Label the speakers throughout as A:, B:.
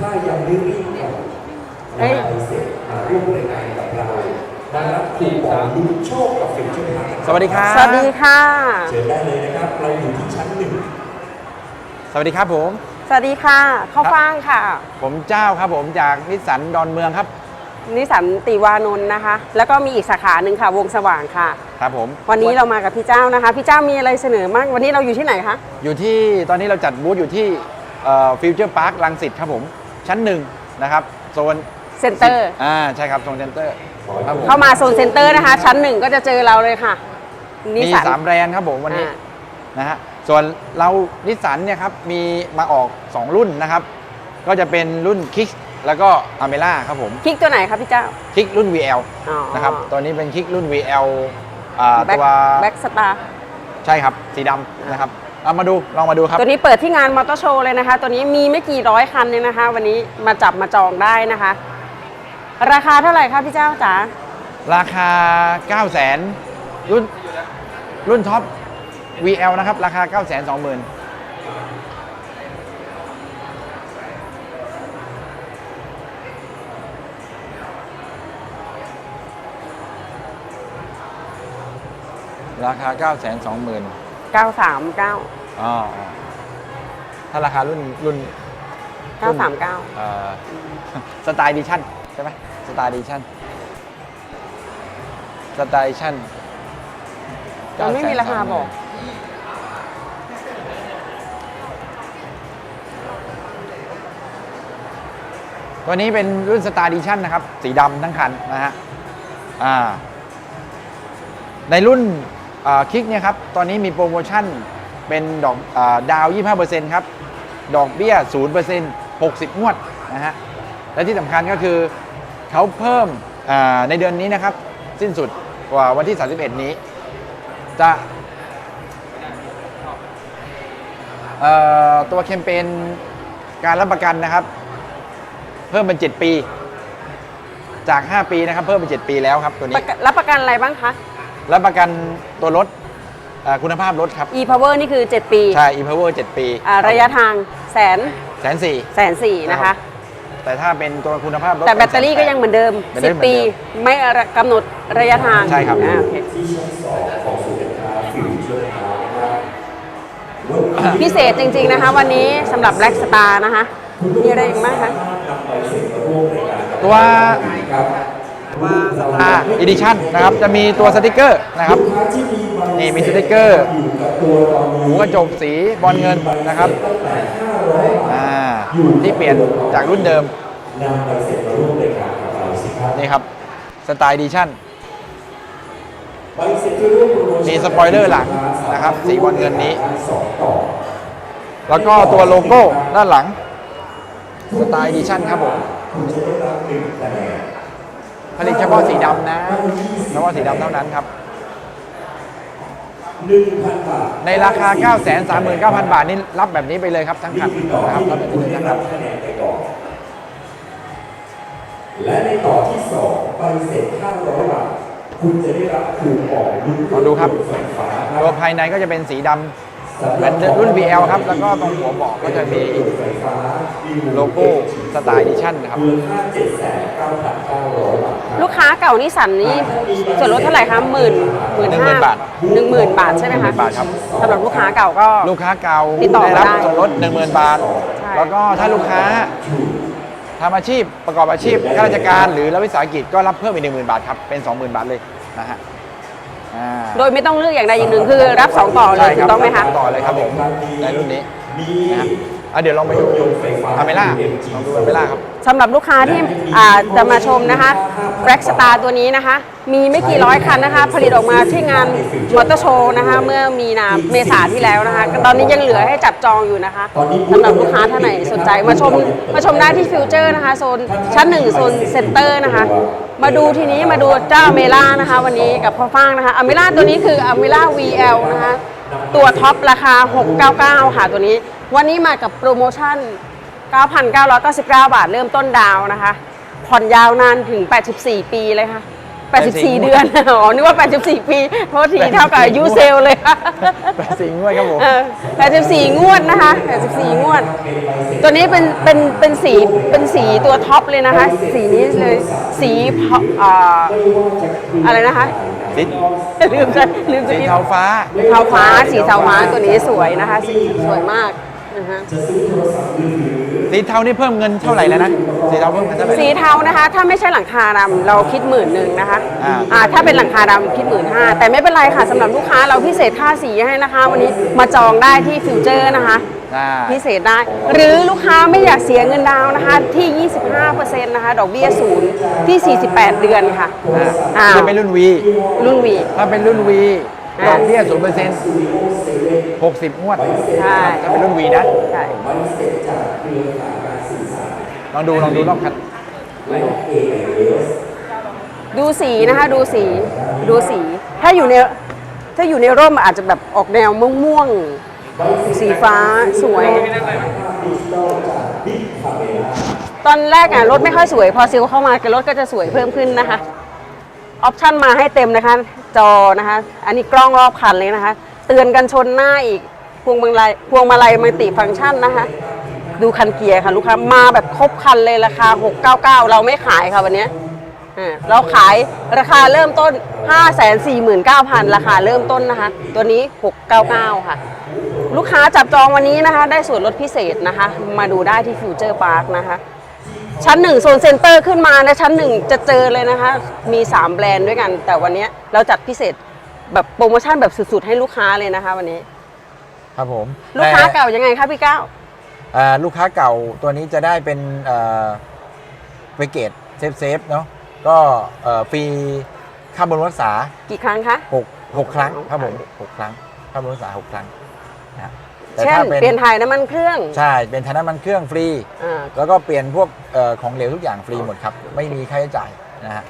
A: ถ้ายังไม่รีบก่อน
B: เอ้ย
A: นำใบเสร็จมาร่วมรายการกับเรามารับคูปองลุ้นโชคกับฟิวเจอร์พาร์ค
C: สวัสดีครับ
B: สวัสดีค่ะ
A: เชิญได้เลยนะครับ เราอยู่ที่ชั้นหนึ่ง
C: สวัสดีครับผม
B: สวัสดีค่ะ ข้าวฟ่างค่ะ
C: ผมเจ้าครับผมจากนิสสันดอนเมืองครับ
B: นิสสันติวานนท์นะคะ แล้วก็มีอีกสาขาหนึ่งค่ะ วงสว่างค่ะ
C: ครับผม
B: วันนี้เรามากับพี่เจ้านะคะ พี่เจ้ามีอะไรเสนอมั่งวันนี้เราอยู่ที่ไหนคะ
C: อยู่ที่ตอนนี้เราจัดบูธอยู่ที่ ฟิวเจอร์พาร์คลังสิตครับผม ชั้นหนึ่งนะครับโซน
B: เซ็นเตอร์
C: อ่าใช่ครับโซนเซ็นเตอร์ครับผม
B: เข้ามาโซนเซ็นเตอร์นะคะ ชั้นหนึ่งก็จะเจอเราเลยค่ะนิส
C: มี
B: สัน
C: สามแบรนด์ครับผมวันนี้
B: อ่า
C: นะฮะส่วนเรานิสสันเนี่ยครับมีมาออก 2 รุ่นนะครับ ก็จะเป็นรุ่นคิกแล้วก็อเมล่าครับผม
B: คลิกตัวไหนคะพี่เจ้า
C: คิกรุ่น VL
B: อ๋อ
C: นะครับตัวนี้เป็นคิกรุ่น VL อ่า
B: แบ็ค
C: ตัว
B: แบ็คสตาร์
C: ใช่ครับสีดำนะครับ เอามาดูลองมาดูครับ
B: ตัวนี้เปิดที่งานมอเตอร์โชว์เลยนะคะ ตัวนี้มีไม่กี่ร้อยคันเนี่ยนะคะ วันนี้มาจับมาจองได้นะคะ ราคาเท่าไหร่คะพี่เจ้าจ๋า
C: ราคา 9 0 0 0 0รุ่นรุ่นท็อป VL นะครับ ราคา 9 2 0 0 0 0ราคา 9 2 0 0 0 0
B: 939
C: อ๋ออ๋อถ้าราคารุ่นรุ่น
B: 939
C: เอ่อสไตล์ดิชั่นใช่ไหมสไตล์ดิชั่นสไตล์ดิชั่น
B: มันไม่มีราคาบอก
C: ตัวนี้เป็นรุ่นสตาร์ดิชั่นนะครับ สีดำทั้งคันนะฮะอ่าในรุ่น คลิกเนี่ยครับ ตอนนี้มีโปรโมชั่นเป็นดอกอาดาว 25%ครับ ดอกเบี้ย 0% 60 งวดนะฮะ และที่สำคัญก็คือเขาเพิ่มในเดือนนี้นะครับ สิ้นสุดว่าวันที่ 31 นี้ จะตัวแคมเปญการรับประกันนะครับ เพิ่มเป็น 7 ปี จาก 5 ปีนะครับ เพิ่มเป็น 7 ปีแล้วครับตัวนี้
B: รับประกันอะไรบ้างคะ
C: รับประกันตัวรถเอ่อคุณภาพรถครับ
B: e-power นี่คือ 7 ปี
C: ใช่ e-power 7 ปี
B: อ่าระยะทางแสน
C: แสนสี่
B: แสนสี่นะคะ
C: แต่ถ้าเป็นตัวคุณภาพรถ
B: แต่แบตเตอรี่ก็ยังเหมือนเดิม
C: แบตเตอรี่เหมือน
B: 10ปี
C: เดิม
B: ไม่กำหนดระยะทาง
C: ใช่ครับ
B: อ่าโอเค
A: ที่ชั้นสองของศูนย์การค้าฟิวเจอร์พาร์คนะครับวันนี้
B: พิเศษจริง ๆนะคะ วันนี้สำหรับ Black Star นะคะ มีอะไรอีกบ้างคะ
A: นำใบเสร็จมาร่วมรายการกับ
C: ตัว
A: ครับ
C: อ่าอีดิชั่นนะครับจะมีตัวสติกเกอร์นะครับนี่มี
A: ส
C: ติกเกอร์
A: กับตัวตอนนี้
C: หูกระจกสีบอลเงินนะครับอ่าที่เปลี่ยนจากรุ่นเดิม
A: นี่ครับ
C: สไตล์ดิชั่น
A: ใบเสร็จที่ร่วมโปรโมชั่น
C: มีสปอยเลอร์หลังนะครับสีบอลเงินนี้ แล้วก็ตัวโลโก้ด้านหลังสไตล์ดิชั่นครับผม ผลิตเฉพาะสีดำนะเฉพาะสีดำเท่านั้นครับ
A: หนึ่งพันบาท
C: ในราคา 9 3 9 0 0 0 บาทนี่รับแบบนี้ไปเลยครับทั้งคัน
A: นี่คือต่อ
C: นะครับ
A: ที่
C: รับแบบ
A: คุ
C: นี้
A: ณ
C: เลย
A: ได้
C: นะค
A: รั
C: รั
A: บบคะแนนไปก่อนและในต่อที่สองใบเสร็จ500บาทคุณจะได้รับคูปองลุ้น
C: ลองดูครับ
A: ไฟฟ้าค
C: ตัว
A: รับ
C: ภายในก็จะเป็นสีดำ เป็นรุ่น VL ครับ แล้วก็ตรงหัวเบาะก็จะมี
A: ไฟฟ้า
C: โลโก้สไตล์ดิชั่นนะครับ
A: มูลค่า7,9,900บาทครับ
B: ลูกค้าเก่านิสสันนี่ส่วนลดเท่าไหร่คะหมื่นหมื่นห้า
C: 10,000บาท
B: หนึ่งหมื่นบาทใช่ไหมคะ
C: 10,000บาทครับ
B: สำหรับลูกค้าเก่าก็
C: ลูกค้าเก่า
B: ติดต่อ
C: ได้รับ
B: มาได้
C: ส่วนลด10,000บาท
B: ใช่
C: แล้วก็ถ้าลูกค้าทำอาชีพประกอบอาชีพข้าราชการหรือรัฐวิสาหกิจก็รับเพิ่มอีก10,000บาทครับ เป็น20,000บาทเลยนะฮะ อ่า
B: โดยไม่ต้องเลือกอย่างใดอย่างหนึ่งคือรับสองต่อเลย
C: ใช่
B: ถู
C: ครั
B: กต้องไหมคะ
C: ต่อเลยครับผมในรุ่นนี้
A: มี
C: นะฮะ อะเดี๋ยวลองไปดูอเมล่าลองดูอเมล่าครับ
B: สำหรับลูกค้าที่อ่าจะมาชมนะคะ Black Star ตัวนี้นะคะ มีไม่กี่ร้อยคันนะคะ ผลิตออกมาที่งานมอเตอร์โชว์นะคะ เมื่อมีนาเมษาที่แล้วนะคะตอนนี้ยังเหลือให้จับจองอยู่นะคะสำหรับลูกค้าท่านไหนสนใจมาชมมาชมได้ที่ฟิวเจอร์นะคะโซนชั้นหนึ่งโซนเซ็นเตอร์นะคะ มาดูทีนี้มาดูเจ้าอเมล่านะคะ วันนี้กับพ่อฟ้างนะคะอเมล่าตัวนี้คืออเมล่า VL นะคะตัวท็อปราคา 699 ค่ะตัวนี้ วันนี้มากับโปรโมชั่น 9,999 บาทเริ่มต้นดาวน์นะคะ ผ่อนยาวนานถึง 84 ปีเลยค่ะ 84 เดือน อ๋อ นึกว่า 84 ปี โทษทีเท่ากับอายุเซลล์เลย
C: แปดสิงด้วยครับผม
B: เออ84 งวดนะคะ 84 งวด ตัวนี้เป็น เป็น เป็นสี เป็นสีตัวท็อปเลยนะคะ สีนี้เลย สีพออ่าอะไรนะคะ
C: สี
B: ลืมจะลืมจะ
C: สี
B: คิด
C: เทาฟ้า
B: เทาฟ้า สีเทาฟ้าตัวนี้สวยนะคะ สีสวยมากนะฮะ
C: สีเทานี่เพิ่มเงินเท่าไหร่แล้วนะ สีเทาเพิ่มเงินเท่าไหร่
B: สีเทานะคะ ถ้าไม่ใช่หลังคาดำเราคิดหมื่นหนึ่งนะคะ
C: อ่า
B: อ่าถ้าเป็นหลังคาดำคิดหมื่นห้าแต่ไม่เป็นไรค่ะสำหรับลูกค้าเราพิเศษค่าสีให้นะคะ วันนี้มาจองได้ที่ฟิวเจอร์นะคะ
C: ได้
B: พิเศษได้ หรือลูกค้าไม่อยากเสียเงินดาวน์นะคะที่ 25%นะคะดอกเบี้ยศูนย์ที่ 48 เดือนค่ะ
C: อ่า
B: อ่า
C: จะเป็นรุ่น V
B: รุ่นวี
C: ถ้าเป็นรุ่น V
B: อ่า
C: ดอกเบี้ยศูนย์เปอร์เซ็นต์หกสิบงวด
B: ใช่
C: ถ้าเป็นรุ่น V นะ
B: ใช่
C: ลองดู ลองดูรอบคัน
B: ดูสีนะคะดูสีดูสี ถ้าอยู่ในถ้าอยู่ในร่มอาจจะแบบออกแนวม่วงๆสีฟ้าสวย ตอนแรกอะรถไม่ค่อยสวย พอซิลเข้ามารถก็จะสวยเพิ่มขึ้นนะคะ ออปชันมาให้เต็มนะคะ จอนะคะ อันนี้กล้องรอบคันเลยนะคะ เตือนกันชนหน้าอีก พวงมาลัยพวงมาลัยมัลติฟังก์ชันนะคะ ดูคันเกียร์ค่ะลูกค้ามาแบบครบคันเลยราคา 699 เราไม่ขายค่ะวันนี้อ่าเราขายราคาเริ่มต้น 549,000 ราคาเริ่มต้นนะคะ ตัวนี้ 699 ค่ะ ลูกค้าจับจองวันนี้นะคะ ได้ส่วนลดพิเศษนะคะ มาดูได้ที่ฟิวเจอร์พาร์คนะคะ ชั้นหนึ่งโซนเซ็นเตอร์ขึ้นมานะชั้นหนึ่งจะเจอเลยนะคะ มี 3 แบรนด์ด้วยกัน แต่วันนี้เราจัดพิเศษแบบโปรโมชั่นแบบสุดๆ ให้ลูกค้าเลยนะคะวันนี้
C: ครับผม
B: ลูกค้า
C: แต่
B: เก่ายังไงคะพี่ก้าว
C: อ่าลูกค้าเก่าตัวนี้จะได้เป็นเอ่อเวเกตเซฟเซฟเนาะก็เอ่อฟรีค่าบำรุงรักษา
B: กี่ครั้งคะ
C: 6 6ครั้งครับผม6ครั้งค่าบำรุงรักษา6ครั้งนะฮะ แต่
B: เช่น
C: ถ้าเป็น
B: เปลี่ยนถ่ายน้ำมันเครื่อง
C: ใช่เป็นทาน้ำมันเครื่องฟรี
B: อ่า
C: แล้วก็เปลี่ยนพวกเอ่อของเหลวทุกอย่างฟรีหมดครับ ไม่มีค่าใช้จ่ายนะฮะ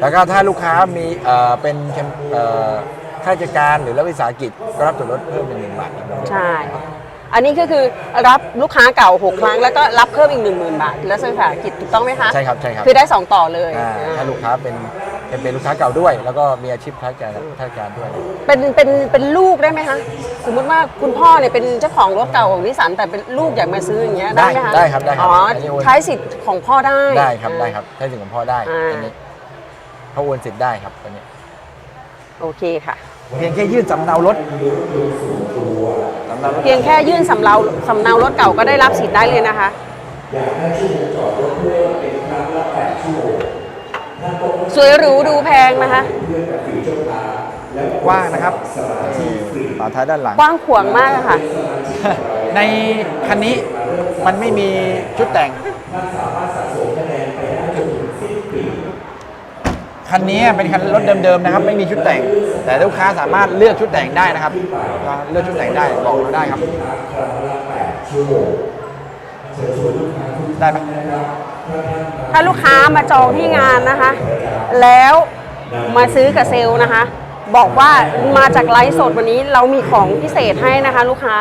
C: แล้วก็ถ้าลูกค้ามีเอ่อเป็นแคมเอ่อข้าราชการหรือรัฐวิสาหกิจก็รับส่วนลดเพิ่มเป็นหนึ่งบาทอีกเหมือนกัน
B: ใช่ อันนี้ก็คือรับลูกค้าเก่า 6 ครั้ง แล้วก็รับเพิ่มอีก 1 0,000 บาท แล้วสถานกิจถูกต้องไหมคะ
C: ใช่ครับใช่ครับ
B: คือได้ 2 ต่อเลย
C: อ่า
B: อ่า
C: ถ้าลูกค้าเป็น เป็นเป็นลูกค้าเก่าด้วย แล้วก็มีอาชีพข้าราชการข้าราชการด้วย
B: เป็นเป็นเป็นลูกได้ไหมคะสมมุติว่าคุณพ่อเนี่ยเป็นเจ้าของรถเก่าของนิสสันแต่เป็นลูกอยากมาซื้ออย่างเงี้ยได้ไหมคะ
C: ได้ครับได้ครับ
B: อ๋อ
C: อันนี้โอน
B: ใช้สิทธิ์ของพ่อได้
C: ได้ครับได้ครับใช้สิ่งของพ่อได้
B: อ่า
C: อันนี้เขาโอนสิทธิ์ได้ครับอันนี้
B: โอเคค่ะ
C: เพียงแค่ยื่นสำเนารถสำเนารถ
B: เพียงแค่ยื่นสำเนาสำเนารถเก่าก็ได้รับสิทธิ์ได้เลยนะคะ สวยหรูดูแพงนะคะ
C: กว้างนะครับฝาท้ายด้านหลัง
B: กว้างขวางมากอะค่ะ
C: ในคันนี้มันไม่มีชุดแต่ง คันนี้เป็นคันรถเดิมๆนะครับ ไม่มีชุดแต่ง แต่ลูกค้าสามารถเลือกชุดแต่งได้นะครับ เลือกชุดแต่งได้บอกเราได้ครับ ได้ไหม
B: ถ้าลูกค้ามาจองที่งานนะคะ แล้วมาซื้อกับเซลล์นะคะ บอกว่ามาจากไลฟ์สดวันนี้เรามีของพิเศษให้นะคะ ลูกค้า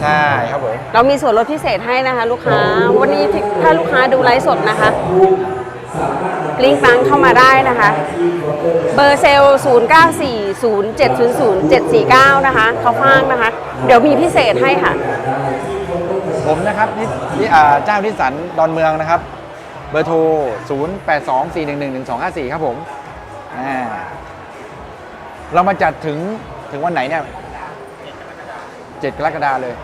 C: ใช่ครับผม
B: เรามีส่วนลดพิเศษให้นะคะ ลูกค้า วันนี้ที่ถ้าลูกค้าดูไลฟ์สดนะคะลิงก์ตังเข้ามาได้นะคะ เบอร์เซลล์0 9 4 0 7 0 0 7 4 9 นะคะเขาฟ้างนะคะ เดี๋ยวมีพิเศษให้ค่ะ
C: ผมนะครับนี่นี่อ่าเจ้านิสสันดอนเมืองนะครับ เบอร์โทร 0 8 2 4 1 1 1 2 5 4 ครับผมอ่าเรามาจัดถึงถึงวันไหนเนี่ยเจ็ดกรกฎาเลย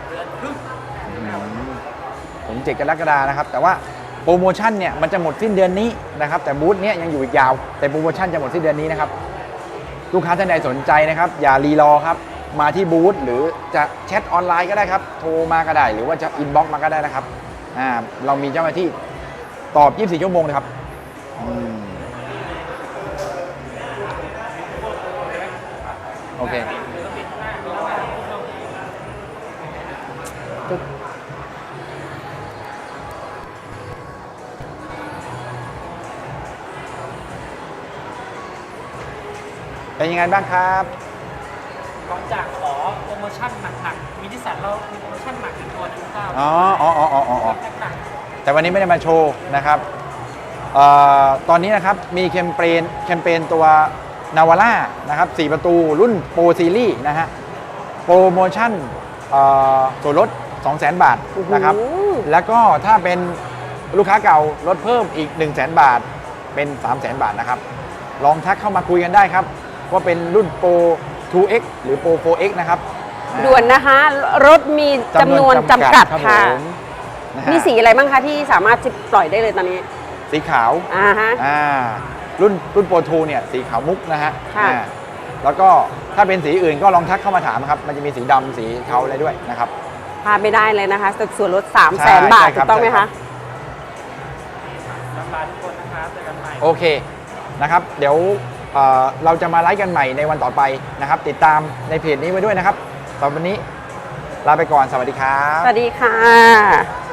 C: อืมเจ็ดกรกฎานะครับ แต่ว่าโปรโมชั่นเนี่ยมันจะหมดสิ้นเดือนนี้นะครับ แต่บูธเนี้ยยังอยู่อีกยาว แต่โปรโมชั่นจะหมดสิ้นเดือนนี้นะครับ ลูกค้าท่านใดสนใจนะครับ อย่ารีรอครับ มาที่บูธหรือจะแชทออนไลน์ก็ได้ครับ โทรมาก็ได้ หรือว่าจะอินบ็อกซ์มาก็ได้นะครับอ่าเรามีเจ้าหน้าที่ตอบ 24 ชั่วโมงนะครับอืมโอเคเป็นยังไงบ้างครับ
D: ก่อนจากขอโปรโมชั่นหนักๆมีที่สันเรามีโปรโมชั่นหนักอีกตัวหนึงเก้า
C: อ๋ออ๋ออ๋ออ๋ออ๋อ
D: หนัก
C: แต่วันนี้ไม่ได้มาโชว์นะครับเอ่อตอนนี้นะครับมีแคมเปญแคมเปญตัวนาวาร่านะครับ4ประตูรุ่นโปรซีรีส์นะฮะโปรโมชั่นเอ่อส่วนลด 200,000 บาทนะครับ
B: โอ้โห
C: แล้วก็ถ้าเป็นลูกค้าเก่าลดเพิ่มอีก 1 0 0 0 0 0 บาทเป็น 3 0 0 0 0 0 บาทนะครับ ลองทักเข้ามาคุยกันได้ครับ ว่าเป็นรุ่นโปร 2X หรือโปร 4X นะครับ
B: ด่วนนะคะ รถมีจำนวนจำกัด
C: รับ
B: ค่ะ
C: ผมนะฮะ
B: มีสีอะไรบ้างคะที่สามารถจะปล่อยได้เลยตอนนี้
C: สีขาว
B: อ่าฮะ
C: อ่ารุ่นรุ่นโปรทูเนี่ยสีขาวมุกนะฮะ
B: ค่ะ
C: อ่าแล้วก็ถ้าเป็นสีอื่นก็ลองทักเข้ามาถามครับ มันจะมีสีดำสีเทาอะไรด้วยนะครับ
B: พลาดไม่ได้เลยนะคะส่วนลด3 0 0
C: ใช่
B: 0 0 0บาท
C: ใช่ค
B: ถู
C: รับ
B: กต้องไหม
C: ใช่ครั
B: คะ
C: บ
D: ลำลาทุกคนนะครับเจอกันใหม่
C: โอเคนะครับ เดี๋ยวเอ่อ เราจะมาไลฟ์กันใหม่ในวันต่อไปนะครับ ติดตามในเพจนี้ไว้ด้วยนะครับสำหรับวันนี้ลาไปก่อนสวัสดีครับ
B: สวัสดีค่ะ